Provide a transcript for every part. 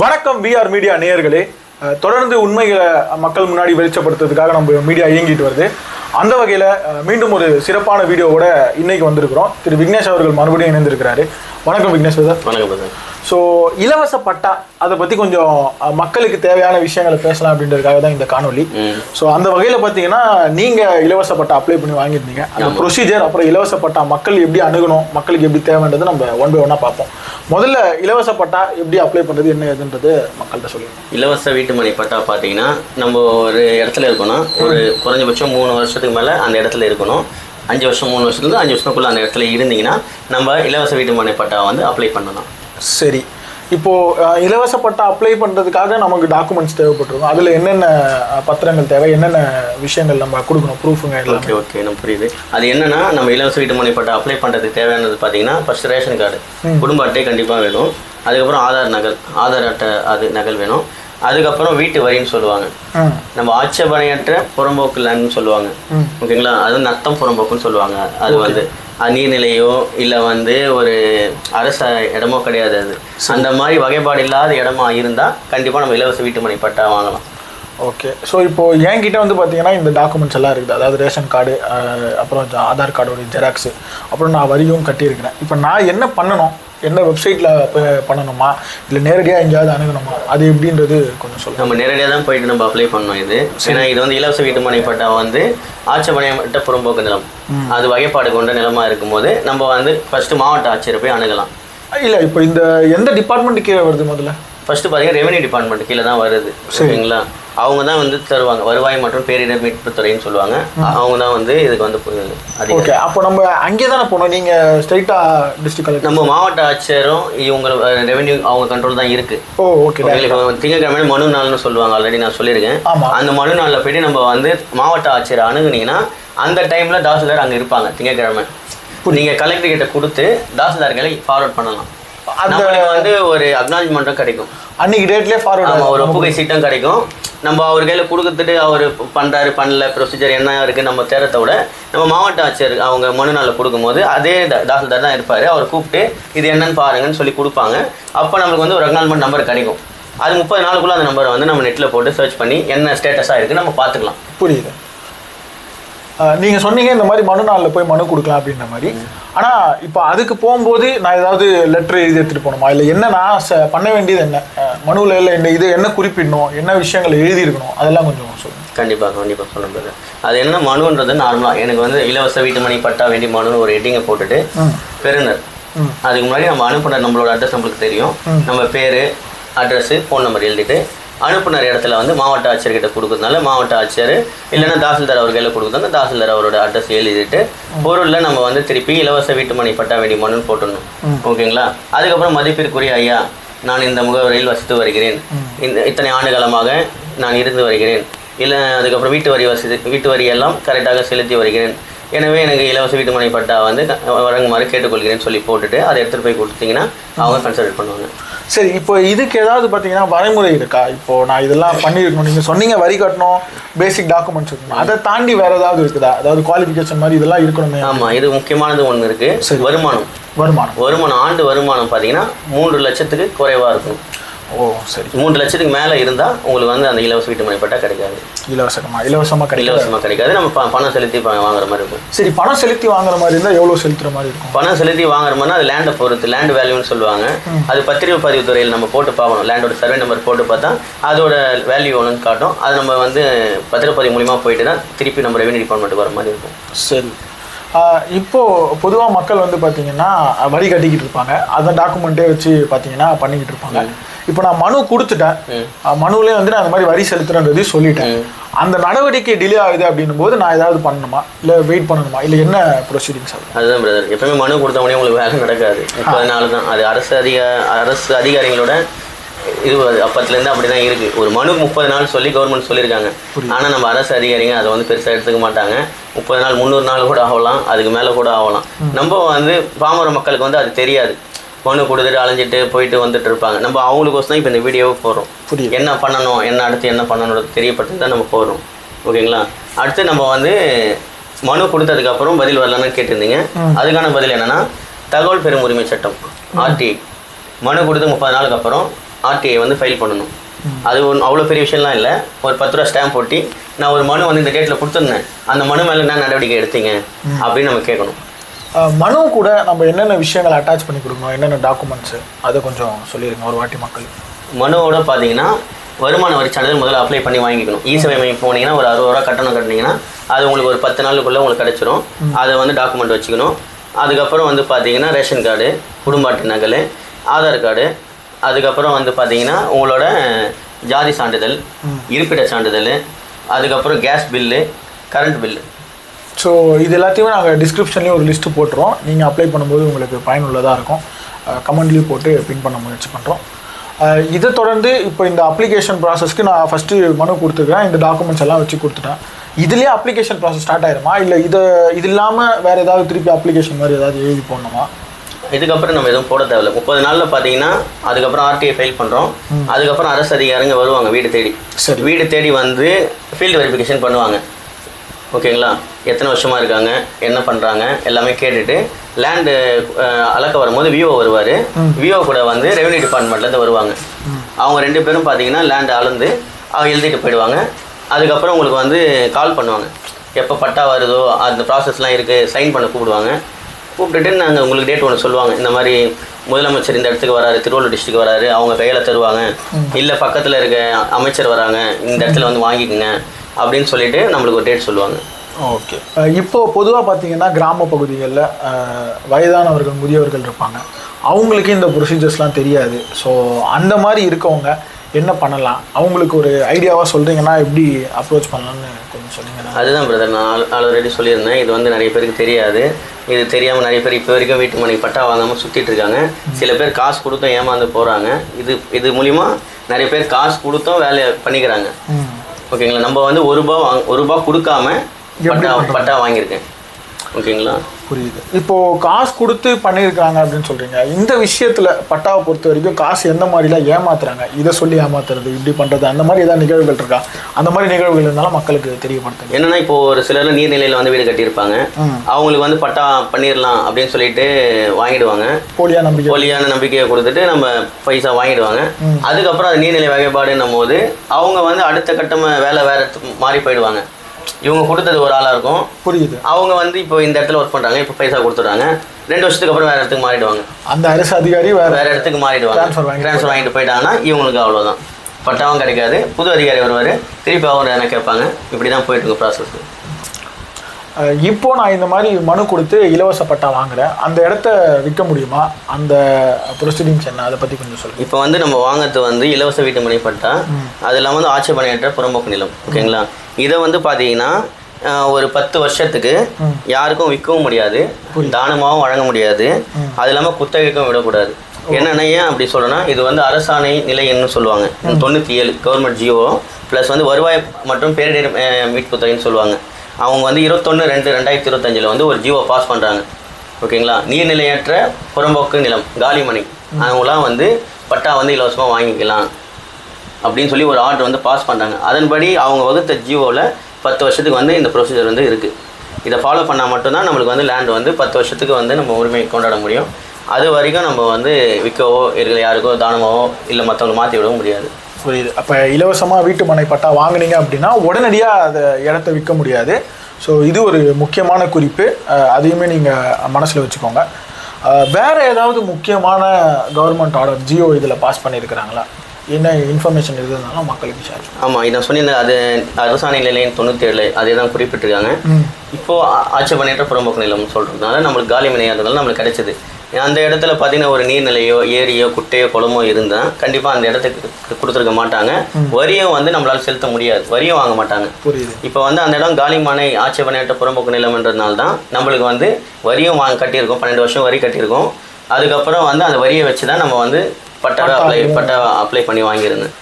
வணக்கம் VR media நேயர்களே. தொடர்ந்து உண்மைகளை மக்கள் முன்னாடி வெளிச்சப்படுத்துறதுக்காக நம்ம மீடியா இயங்கிட்டு வருது. அந்த வகையில் மீண்டும் ஒரு சிறப்பான வீடியோவோட இன்னைக்கு வந்திருக்கிறோம். திரு விக்னேஷ் அவர்கள் மறுபடியும் இணைந்திருக்கிறாரு. வணக்கம் விக்னேஷ் சார் வணக்கம் பிரதர். ஸோ இலவச பட்டா அதை பற்றி கொஞ்சம் மக்களுக்கு தேவையான விஷயங்களை பேசலாம் அப்படின்றதுக்காக தான் இந்த காணொலி ஸோ அந்த வகையில் பார்த்தீங்கன்னா நீங்கள் இலவச பட்டா அப்ளை பண்ணி வாங்கியிருந்தீங்க அந்த ப்ரொசீஜர் அப்புறம் இலவச பட்டா மக்கள் எப்படி அணுகணும் மக்களுக்கு எப்படி தேவைன்றது நம்ம ஒன் பை ஒன்னாக பார்ப்போம். முதல்ல இலவச பட்டா எப்படி அப்ளை பண்ணுறது என்ன ஏதுன்றது மக்கள்கிட்ட சொல்லுங்க. இலவச வீட்டு மனை பட்டா பார்த்தீங்கன்னா நம்ம ஒரு இடத்துல இருக்கணும். ஒரு குறைஞ்சபட்சம் மூணு வருஷத்துக்கு மேலே அந்த இடத்துல இருக்கணும். அஞ்சு வருஷம் மூணு வருஷத்துலேருந்து அஞ்சு வருஷத்துக்குள்ள அந்த இடத்துல இருந்தீங்கன்னா நம்ம இலவச வீட்டு மனை பட்டா வந்து அப்ளை பண்ணலாம். சரி. இப்போ அஹ், இலவச பட்டா அப்ளை பண்ணுறதுக்காக நமக்கு டாக்குமெண்ட்ஸ் தேவைப்பட்டிருக்கும். அதில் என்னென்ன பத்திரங்கள் தேவை? என்னென்ன விஷயங்கள் நம்ம கொடுக்கணும்? ப்ரூஃபுங்க ஓகே ஓகே நம்ம புரியுது. அது என்னன்னா நம்ம இலவச வீட்டு மனை பட்டா அப்ளை பண்ணுறதுக்கு தேவையானது பார்த்தீங்கன்னா ஃபர்ஸ்ட் ரேஷன் கார்டு குடும்ப அட்டை கண்டிப்பாக வேணும். அதுக்கப்புறம் ஆதார் நகல் ஆதார் அட்டை அது நகல் வேணும். அதுக்கப்புறம் வீட்டு வரின்னு சொல்லுவாங்க. நம்ம ஆட்சேபனையற்ற புறம்போக்கு லேண்ட்னு சொல்லுவாங்க. ஓகேங்களா? அது நத்தம் புறம்போக்குன்னு சொல்லுவாங்க. அது வந்து நீர்நிலையோ இல்லை வந்து ஒரு அரச இடமோ கிடையாது அது. அந்த மாதிரி வகைப்பாடு இல்லாத இடமா இருந்தால் கண்டிப்பாக நம்ம இலவச வீட்டு மனை பட்டா வாங்கலாம். ஓகே. ஸோ இப்போ என்கிட்ட வந்து பார்த்தீங்கன்னா இந்த டாக்குமெண்ட்ஸ் எல்லாம் இருக்குது. அதாவது ரேஷன் கார்டு அப்புறம் ஆதார் கார்டோட ஜெராக்ஸு. அப்புறம் நான் வரியும் கட்டியிருக்கிறேன். இப்போ நான் என்ன பண்ணணும்? என்ன வெப்சைட்டில் பண்ணணுமா? இல்லை நேரடியாக எங்கேயாவது அணுகணுமா? அது எப்படின்றது கொஞ்சம் சொல்லுங்கள் நம்ம நேரடியாக தான் போயிட்டு நம்ம அப்ளை பண்ணோம் இது. ஏன்னா இது வந்து இலவச வீட்டு மனை பட்டா வந்து ஆட்சேபனையற்ற புறம்போக்கு நிலம். அது வகைப்பாடு கொண்ட நிலமா இருக்கும்போது நம்ம வந்து ஃபர்ஸ்ட் மாவட்ட ஆட்சியரை போய் அணுகலாம். இல்லை இப்போ இந்த எந்த டிபார்ட்மெண்ட் கீழே வருது முதல்ல? ஃபர்ஸ்ட் பார்த்தீங்கன்னா ரெவென்யூ டிபார்ட்மெண்ட் கீழே தான் வருது. சரிங்களா? அவங்க தான் வந்து தருவாங்க. வருவாய் மற்றும் பேரிடர் மீட்பு துறைன்னு சொல்லுவாங்க. அவங்க தான் வந்து இதுக்கு வந்து ஓகே. அப்போ நம்ம அங்கே தானே போனோம் நீங்கள் ஸ்ட்ரைட்டாக டிஸ்ட்ரிக்ட் கலெக்டர் நம்ம மாவட்ட ஆட்சியரும் இவங்க ரெவென்யூ அவங்க கண்ட்ரோல் தான் இருக்கு. ஓ ஓகே திங்கக்கிழமை மனு நாள்னு சொல்லுவாங்க. ஆல்ரெடி நான் சொல்லியிருக்கேன். அந்த மனு நாளில் போயிட்டு நம்ம வந்து மாவட்ட ஆட்சியரை அணுகுனீங்கன்னா அந்த டைம்ல தாசில்தார் அங்கே இருப்பாங்க திங்கக்கிழமை நீங்கள் கலெக்டர் கிட்ட கொடுத்து தாசில்தார்களை ஃபார்வர்ட் பண்ணலாம். அந்த- வந்து ஒரு அக்னாலஜ்மெண்ட்டும் கிடைக்கும். அன்னைக்கு டேட்லேயே ஃபார்வர்ட் ஒரு ஒப்புகை சீட்டும் கிடைக்கும். நம்ம அவர் கையில் கொடுத்துட்டு அவர் பண்றாரு பண்ணல ப்ரொசீஜர் என்ன இருக்கு நம்ம தேரத்தை விட நம்ம மாவட்ட ஆட்சியர் அவங்க மனு நாளில் கொடுக்கும்போது அதே தாசில்தார் தான் இருப்பாரு. அவர் கூப்பிட்டு இது என்னன்னு பாருங்கன்னு சொல்லி கொடுப்பாங்க. அப்போ நம்மளுக்கு வந்து ஒரு அக்னாலஜ்மெண்ட் நம்பர் கிடைக்கும். அது முப்பது நாளுக்குள்ள அந்த நம்பரை வந்து நம்ம நெட்டில் போட்டு சர்ச் பண்ணி என்ன ஸ்டேட்டஸாக இருக்கு நம்ம பார்த்துக்கலாம். புரியுது. அஹ் நீங்க சொன்னீங்க இந்த மாதிரி மனு நாளில் போய் மனு கொடுக்கலாம் அப்படின்ற மாதிரி. ஆனா இப்போ அதுக்கு போகும்போது நான் ஏதாவது லெட்டர் எழுதி எடுத்துட்டு போகணுமா? இல்லை என்ன நான் ச- பண்ண வேண்டியது என்ன? மனுவில் இல்லை இந்த இது என்ன குறிப்பிடணும்? என்ன விஷயங்கள் எழுதி இருக்கணும் அதெல்லாம் கொஞ்சம் சொல்லுங்க. கண்டிப்பாக கண்டிப்பாக சொல்ல brother. அது என்ன மனுன்றது நார்மலாக எனக்கு வந்து இலவச வீட்டு மணி பட்டா வேண்டி மனுன்னு ஒரு ஹெட்டிங்கை போட்டுட்டு பெறுநர். அதுக்கு முன்னாடி நம்ம அனுப்புனர் நம்மளோட அட்ரஸ் நம்மளுக்கு தெரியும். நம்ம பேர் அட்ரஸ் ஃபோன் நம்பர் எழுதிட்டு அனுப்புனர் இடத்துல வந்து மாவட்ட ஆட்சியர்கிட்ட கொடுக்கறதுனால மாவட்ட ஆட்சியர் இல்லைன்னா தாசில்தார் அவர் கையில் கொடுக்குறதாங்க தாசில்தார் அவரோட அட்ரஸ் எழுதிட்டு பொருளில் நம்ம வந்து திருப்பி இலவச வீட்டு மனை பட்டா வேண்டி மனுன்னு போட்டுடணும். ஓகேங்களா? அதுக்கப்புறம் மதிப்பிற்குரிய ஐயா நான் இந்த முகவரியில் வசித்து வருகிறேன். இந்த இத்தனை ஆண்டு காலமாக நான் இருந்து வருகிறேன். இல்லை அதுக்கப்புறம் வீட்டு வரி வசதி வீட்டு வரி எல்லாம் கரெக்டாக செலுத்தி வருகிறேன். எனவே எனக்கு இலவச வீட்டு மனை பட்டா வந்து வழங்குமாறு கேட்டுக்கொள்கிறேன்னு சொல்லி போட்டுட்டு அதை எடுத்துகிட்டு போய் கொடுத்தீங்கன்னா அவங்க கன்சிடர் பண்ணுவாங்க. சரி இப்போ இதுக்கு ஏதாவது பார்த்தீங்கன்னா வரைமுறை இருக்கா? இப்போ நான் இதெல்லாம் பண்ணியிருக்கணும். நீங்கள் சொன்னீங்க வரி கட்டணும் பேசிக் டாக்குமெண்ட்ஸ் இருக்கணும். அதை தாண்டி வேற ஏதாவது இருக்குதா? அதாவது குவாலிஃபிகேஷன் மாதிரி இதெல்லாம் இருக்கணுமே. ஆமாம் இது முக்கியமானது ஒன்று இருக்குது வருமானம். வருமானம். வருமானம் ஆண்டு வருமானம் பார்த்தீங்கன்னா மூன்று லட்சத்துக்கு குறைவாக இருக்கும். ஓ சரி. மூன்று லட்சத்துக்கு மேலே இருந்தால் உங்களுக்கு வந்து அந்த இலவச வீட்டு மனை பட்டா கிடைக்காது. இலவசமா இலவசமாக கிடைக்கும் இலவசமாக கிடைக்காது. நம்ம பணம் செலுத்தி வாங்குற மாதிரி இருக்கும். சரி பணம் செலுத்தி வாங்குற மாதிரி இருந்தால் எவ்வளோ செலுத்துற மாதிரி இருக்கும்? பணம் செலுத்தி வாங்குற மாதிரினா அது லேண்டை பொறுத்து லேண்ட் வேல்யூன்னு சொல்லுவாங்க. அது பத்திரிகை பதிவு துறையில் நம்ம போட்டு பார்க்கணும். லேண்டோட சர்வே நம்பர் போட்டு பார்த்தா அதோட வேல்யூ எவ்வளோன்னு காட்டும். அது நம்ம வந்து பத்திரப்பதிவு மூலியமாக போயிட்டு தான் திருப்பி நம்ம ரெவன்யூ டிபார்ட்மெண்ட் வர மாதிரி இருக்கும். சரி. ஆஹ் இப்போ பொதுவாக மக்கள் வந்து பார்த்தீங்கன்னா வரி கட்டிக்கிட்டு இருப்பாங்க. அந்த டாக்குமெண்ட்டே வச்சு பார்த்தீங்கன்னா பண்ணிக்கிட்டு இருப்பாங்க. இப்போ நான் மனு கொடுத்துட்டேன். மனுவிலே வந்து நான் இந்த மாதிரி வரி செலுத்துறேன்றது சொல்லிட்டேன். அந்த நடவடிக்கை டிலே ஆகுது அப்படின்னும் போது நான் ஏதாவது பண்ணணுமா? இல்லை வெயிட் பண்ணணுமா? இல்லை என்ன ப்ரொசீடிங்ஸ் அது? அதுதான் பிரதர் எப்பவுமே மனு கொடுத்த உடனே உங்களுக்கு வேலை நடக்காது. நாள் தான் அது அரசு அதிக அரசு அதிகாரிகளோட இது அப்பத்துலேருந்து அப்படி தான் இருக்குது ஒரு மனு முப்பது நாள் சொல்லி கவர்மெண்ட் சொல்லியிருக்காங்க. ஆனால் நம்ம அரசு அதிகாரிங்க அதை வந்து பெருசாக எடுத்துக்க மாட்டாங்க. முப்பது நாள் முந்நூறு நாள் கூட ஆகலாம். அதுக்கு மேலே கூட ஆகலாம். நம்ம வந்து பாமர மக்களுக்கு வந்து அது தெரியாது. மனு கொடுத்துட்டு அலைஞ்சிட்டு போயிட்டு வந்துட்டு இருப்பாங்க. நம்ம அவங்களுக்கோசம் தான் இப்போ இந்த வீடியோவை போடுறோம் புரியுது. என்ன பண்ணணும் என்ன அடுத்து என்ன பண்ணணும் தெரியப்படுத்தி தான் நம்ம போடுறோம் ஓகேங்களா? அடுத்து நம்ம வந்து மனு கொடுத்ததுக்கப்புறம் பதில் வரலன்னு கேட்டிருந்தீங்க. அதுக்கான பதில் என்னன்னா தகவல் பெறும் உரிமை சட்டம் ஆர்டி. மனு கொடுத்து முப்பது நாளுக்கு அப்புறம் ஆர்டிஐ வந்து ஃபைல் பண்ணணும். அது ஒன்று அவ்வளோ பெரிய விஷயம்லாம் இல்லை. ஒரு பத்து ரூபா ஸ்டாம்ப் போட்டி நான் ஒரு மனு வந்து இந்த டேட்டில் கொடுத்துருந்தேன். அந்த மனு மேலே என்ன நடவடிக்கை எடுத்தீங்க? அப்படின்னு நம்ம கேட்கணும். மனு கூட நம்ம என்னென்ன விஷயங்களை அட்டாச் பண்ணி கொடுக்கணும்? என்னென்ன டாக்குமெண்ட்ஸு அதை கொஞ்சம் சொல்லிடுங்க ஒரு வாட்டி மக்கள். மனுவோட பார்த்தீங்கன்னா வருமான வரி சான்றிதழ் முதல்ல அப்ளை பண்ணி வாங்கிக்கணும். இ சேவை மையம் போனீங்கன்னா ஒரு அறுபது ரூபா கட்டணம் கட்டினீங்கன்னா அது உங்களுக்கு ஒரு பத்து நாளுக்குள்ளே உங்களுக்கு கிடச்சிரும். அதை வந்து டாக்குமெண்ட் வச்சுக்கணும். அதுக்கப்புறம் வந்து பார்த்தீங்கன்னா ரேஷன் கார்டு குடும்ப அட்டை நகல் ஆதார் கார்டு அதுக்கப்புறம் வந்து பார்த்தீங்கன்னா உங்களோட ஜாதி சான்றிதழ் இருப்பிட சான்றிதழ் அதுக்கப்புறம் gas bill current bill so இது எல்லாத்தையுமே நாங்கள் டிஸ்கிரிப்ஷன்லேயும் ஒரு லிஸ்ட்டு போட்டுருவோம். நீங்கள் அப்ளை பண்ணும்போது உங்களுக்கு பயனுள்ளதாக இருக்கும். கமெண்ட்லேயும் போட்டு பின் பண்ண முயற்சி பண்ணுறோம் இதை தொடர்ந்து இப்போ இந்த அப்ளிகேஷன் ப்ராசஸ்க்கு நான் ஃபஸ்ட்டு மனு கொடுத்துருக்கேன் இந்த டாக்குமெண்ட்ஸ் எல்லாம் வச்சு கொடுத்துட்டேன். இதுலேயே அப்ளிகேஷன் ப்ராசஸ் ஸ்டார்ட் ஆயிருமா? இல்லை இதை இது இல்லாமல் வேறு ஏதாவது திருப்பி அப்ளிகேஷன் மாதிரி ஏதாவது எழுதி போடணுமா? இதுக்கப்புறம் நம்ம எதுவும் போட தேவையில்ல. முப்பது நாளில் பார்த்தீங்கன்னா அதுக்கப்புறம் ஆர்டிஐ ஃபைல் பண்ணுறோம் அதுக்கப்புறம் அரசு அதிகாரிங்க வருவாங்க வீடு தேடி. சரி. வீடு தேடி வந்து ஃபீல்டு வெரிஃபிகேஷன் பண்ணுவாங்க. ஓகேங்களா? எத்தனை வருஷமாக இருக்காங்க? என்ன பண்ணுறாங்க எல்லாமே கேட்டுட்டு லேண்டு அளக்க வரும்போது விஓ வருவார். விஓ கூட வந்து ரெவன்யூ டிபார்ட்மெண்ட்லேருந்து வருவாங்க. அவங்க ரெண்டு பேரும் பார்த்தீங்கன்னா லேண்ட் அளந்து அவங்க எழுதிட்டு போயிடுவாங்க. அதுக்கப்புறம் உங்களுக்கு வந்து கால் பண்ணுவாங்க. எப்போ பட்டா வருதோ அந்த ப்ராசஸ்லாம் இருக்குது சைன் பண்ண கூப்பிடுவாங்க. கூப்பிட்டுட்டு நாங்கள் உங்களுக்கு டேட் ஒன்று சொல்லுவாங்க. இந்த மாதிரி முதலமைச்சர் இந்த இடத்துக்கு வராரு திருவள்ளூர் டிஸ்ட்ரிக்ட் வராரு அவங்க கையில் தருவாங்க. இல்லை பக்கத்தில் இருக்க அமைச்சர் வராங்க இந்த இடத்துல வந்து வாங்கிக்கோங்க அப்படின்னு சொல்லிட்டு நம்மளுக்கு ஒரு டேட் சொல்லுவாங்க. ஓகே. இப்போ பொதுவாக பார்த்தீங்கன்னா கிராம பகுதிகளில் வயதானவர்கள் முதியவர்கள் இருப்பாங்க. அவங்களுக்கு இந்த ப்ரொசீஜர்ஸ்லாம் தெரியாது. ஸோ அந்த மாதிரி இருக்கவங்க என்ன பண்ணலாம்? அவங்களுக்கு ஒரு ஐடியாவாக சொல்கிறீங்கன்னா எப்படி அப்ரோச் பண்ணலாம்னு கொஞ்சம் சொன்னீங்கன்னா? அதுதான் பிரதர் நான் ஆல்ரெடி சொல்லியிருந்தேன். இது வந்து நிறைய பேருக்கு தெரியாது. இது தெரியாமல் நிறைய பேர் இப்போ வரைக்கும் வீட்டு மனை பட்டா வாங்காமல் சுற்றிட்டு இருக்காங்க. சில பேர் காசு கொடுத்தும் ஏமாந்து போகிறாங்க இது இது மூலிமா நிறைய பேர் காசு கொடுத்தும் வேலையை பண்ணிக்கிறாங்க. ஓகேங்களா? நம்ம வந்து ஒரு ரூபா வாங்க ஒரு ரூபா கொடுக்காம பட்டா பட்டா வாங்கியிருக்கேன். ஓகேங்களா? புரியுது. இப்போ காசு கொடுத்து பண்ணியிருக்காங்க அப்படின்னு சொல்றீங்க. இந்த விஷயத்துல பட்டாவை பொறுத்த வரைக்கும் காசு எந்த மாதிரிலாம் ஏமாத்துறாங்க? இதை சொல்லி ஏமாத்துறது இப்படி பண்றது அந்த மாதிரி ஏதாவது நிகழ்வுகள் இருக்கா? அந்த மாதிரி நிகழ்வுகள் இருந்தாலும் மக்களுக்கு தெரியப்படுத்துங்க. என்னன்னா இப்போ ஒரு சிலர் நீர்நிலையில் வந்து வீடு கட்டியிருப்பாங்க. அவங்களுக்கு வந்து பட்டா பண்ணிடலாம் அப்படின்னு சொல்லிட்டு வாங்கிடுவாங்க. போலியா நம்பிக்கை. போலியான நம்பிக்கையை கொடுத்துட்டு நம்ம பைசா வாங்கிடுவாங்க. அதுக்கப்புறம் அது நீர்நிலை வகைப்பாடுன்னும் போது அவங்க வந்து அடுத்த கட்டமாக வேலை வேற மாறி போயிடுவாங்க. இவங்க கொடுத்தது ஒரு ஆளாக இருக்கும். புரியுது. அவங்க வந்து இப்போ இந்த இடத்துல ஒர்க் பண்ணுறாங்க இப்போ பைசா கொடுத்துட்றாங்க. ரெண்டு வருஷத்துக்கு அப்புறம் வேற இடத்துக்கு மாறிடுவாங்க. அந்த அரசு அதிகாரி வேற வேற இடத்துக்கு மாறிடுவாங்க. ட்ரான்ஸ்ஃபர் வாங்கிட்டு போயிட்டாங்கன்னா இவங்களுக்கு அவ்வளோதான் பட்டாவும் கிடைக்காது. புது அதிகாரி வருவார். திருப்பி அவங்க என்ன கேட்பாங்க? இப்படி தான் போயிட்டு இருக்கு ப்ராசஸ் இப்போ நான் இந்த மாதிரி மனு கொடுத்து இலவச பட்டா வாங்குறேன். அந்த இடத்த விற்க முடியுமா? அந்த ப்ரொசீடிங்ஸ் என்ன அதை பத்தி கொஞ்சம் சொல்லுங்க. இப்போ வந்து நம்ம வாங்குறது வந்து இலவச வீட்டு மனை பட்டா. அது இல்லாமல் வந்து ஆட்சேபனையற்ற புறம்போக்கு நிலம் ஓகேங்களா? இதை வந்து பார்த்தீங்கன்னா ஒரு பத்து வருஷத்துக்கு யாருக்கும் விற்கவும் முடியாது தானமாகவும் வழங்க முடியாது. அது இல்லாமல் குத்தகைக்கும் விடக்கூடாது. என்னென்ன ஏன் அப்படி சொல்றேன்னா இது வந்து அரசாணை நிலையன்னு சொல்லுவாங்க. தொண்ணூற்றி ஏழு கவர்மெண்ட் ஜியோ ப்ளஸ் வந்து வருவாய் மற்றும் பேரிடர் ஆஹ், மீட்பு துறைன்னு சொல்லுவாங்க. அவங்க வந்து இருபத்தொன்று ரெண்டு ரெண்டாயிரத்தி இருபத்தஞ்சில் வந்து ஒரு ஜியோ பாஸ் பண்ணுறாங்க ஓகேங்களா? நீர்நிலையற்ற புறம்போக்கு நிலம் காலிமனை அவங்களாம் வந்து பட்டா வந்து இலவசமாக வாங்கிக்கலாம் அப்படின்னு சொல்லி ஒரு ஆர்டர் வந்து பாஸ் பண்ணுறாங்க அதன்படி அவங்க வகுத்த ஜியோவில் பத்து வருஷத்துக்கு வந்து இந்த ப்ரொசீஜர் வந்து இருக்குது இதை ஃபாலோ பண்ணால் மட்டும்தான் நம்மளுக்கு வந்து லேண்ட் வந்து பத்து வருஷத்துக்கு வந்து நம்ம உரிமை கொண்டாட முடியும். அது வரைக்கும் நம்ம வந்து விற்கவோ இருக்கிற யாருக்கோ தானமாவோ இல்லை மற்றவங்க மாற்றி விடவும் முடியாது. புரியுது. அப்போ இலவசமாக வீட்டு மனை பட்டா வாங்குனீங்க அப்படின்னா உடனடியாக அதை இடத்த விற்க முடியாது. ஸோ இது ஒரு முக்கியமான குறிப்பு. அதையுமே நீங்கள் மனசில் வச்சுக்கோங்க. வேற ஏதாவது முக்கியமான கவர்மெண்ட் ஆர்டர் ஜியோ இதில் பாஸ் பண்ணியிருக்கிறாங்களா? என்ன இன்ஃபர்மேஷன் இருந்ததுனாலும் மக்களுக்கு ஷேர் ஆமாம் இதை சொன்னிருந்தேன். அது அரசாணை நிலையம் தொண்ணூற்றி ஏழு அதே தான் குறிப்பிட்டிருக்காங்க. இப்போது ஆட்சேபனையற்ற புறம்போக்கு நிலம் சொல்கிறதுனால நம்மளுக்கு காலி மனையாததுனால நம்மளுக்கு கிடைச்சது. அந்த இடத்துல பார்த்தீங்கன்னா ஒரு நீர்நிலையோ ஏரியோ குட்டையோ குளமோ இருந்தால் கண்டிப்பாக அந்த இடத்துக்கு கொடுத்துருக்க மாட்டாங்க. வரியும் வந்து நம்மளால் செலுத்த முடியாது. வரியும் வாங்க மாட்டாங்க. இப்போ வந்து அந்த இடம் காலி மனை ஆட்சேபனையற்ற புறம்போக்கு நிலம்ன்றதுனால தான் நம்மளுக்கு வந்து வரியும் வாங்க கட்டியிருக்கோம். பன்னெண்டு வருஷம் வரி கட்டியிருக்கோம். அதுக்கப்புறம் வந்து அந்த வரியை வச்சு தான் நம்ம வந்து பட்டாவை அப்ளை பட்டா அப்ளை பண்ணி வாங்கியிருந்தேன்.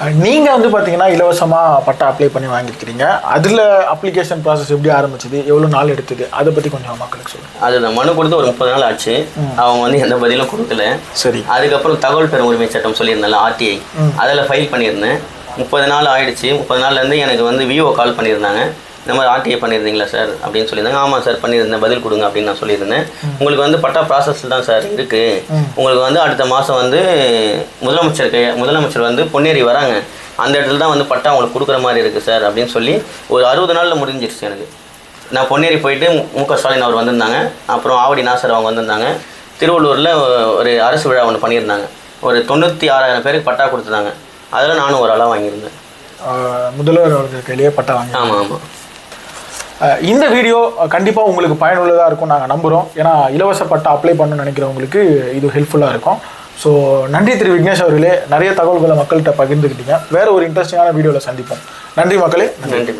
அஹ் நீங்க வந்து பாத்தீங்கன்னா இலவசமா பட்டா அப்ளை பண்ணி வாங்கியிருக்கிறீங்க. அதுல அப்ளிகேஷன் ப்ராசஸ் எப்படி ஆரம்பிச்சது? எவ்வளவு நாள் எடுத்தது? அதை பத்தி கொஞ்சம் மக்களுக்கு சொல்லுங்க. அதுதான் மனு கொடுத்து ஒரு முப்பது நாள் ஆச்சு. அவங்க வந்து எந்த பதிலும் கொடுக்கல. சரி. அதுக்கப்புறம் தகவல் பெறும் உரிமை சட்டம் சொல்லியிருந்தேன்ல ஆர்டிஐ அதில் ஃபைல் பண்ணியிருந்தேன். முப்பது நாள் ஆயிடுச்சு. முப்பது நாள்லேருந்து எனக்கு வந்து விஓ கால் பண்ணியிருந்தாங்க. இந்த மாதிரி ஆர்டிஏ பண்ணியிருந்தீங்களா சார்? அப்படின்னு சொல்லியிருந்தாங்க. ஆமாம் சார் பண்ணியிருந்தேன். பதில் கொடுங்க அப்படின்னு நான் சொல்லியிருந்தேன். உங்களுக்கு வந்து பட்டா ப்ராசஸ் தான் சார் இருக்குது உங்களுக்கு வந்து அடுத்த மாதம் வந்து முதலமைச்சர் முதலமைச்சர் வந்து பொன்னேரி வராங்க. அந்த இடத்துல தான் வந்து பட்டா உங்களுக்கு கொடுக்குற மாதிரி இருக்குது சார் அப்படின்னு சொல்லி ஒரு அறுபது நாளில் முடிஞ்சிருச்சு எனக்கு. நான் பொன்னேரி போயிட்டு மு- மு க ஸ்டாலின் அவர் வந்திருந்தாங்க. அப்புறம் ஆவடி நாசர் அவங்க வந்திருந்தாங்க. திருவள்ளூரில் ஒரு அரசு விழா ஒன்று பண்ணியிருந்தாங்க. ஒரு தொண்ணூற்றி ஆறாயிரம் பேருக்கு பட்டா கொடுத்துருந்தாங்க அதில் நானும் ஒரு ஆளாக வாங்கியிருந்தேன். முதல்வர் அவர்கள் கையிலேயே பட்டா வாங்கி ஆமாம் ஆமாம் இந்த வீடியோ கண்டிப்பாக உங்களுக்கு பயனுள்ளதாக இருக்கும் நாங்கள் நம்புகிறோம் ஏன்னா இலவச பட்டா அப்ளை பண்ணணும்னு நினைக்கிறவங்களுக்கு இது ஹெல்ப்ஃபுல்லாக இருக்கும். ஸோ நன்றி திரு விக்னேஷ் அவர்களே. நிறைய தகவல்களை மக்கள்கிட்ட பகிர்ந்துக்கிட்டீங்க. வேற ஒரு இன்ட்ரெஸ்டிங்கான வீடியோவில் சந்திப்போம். நன்றி மக்களே. நன்றி.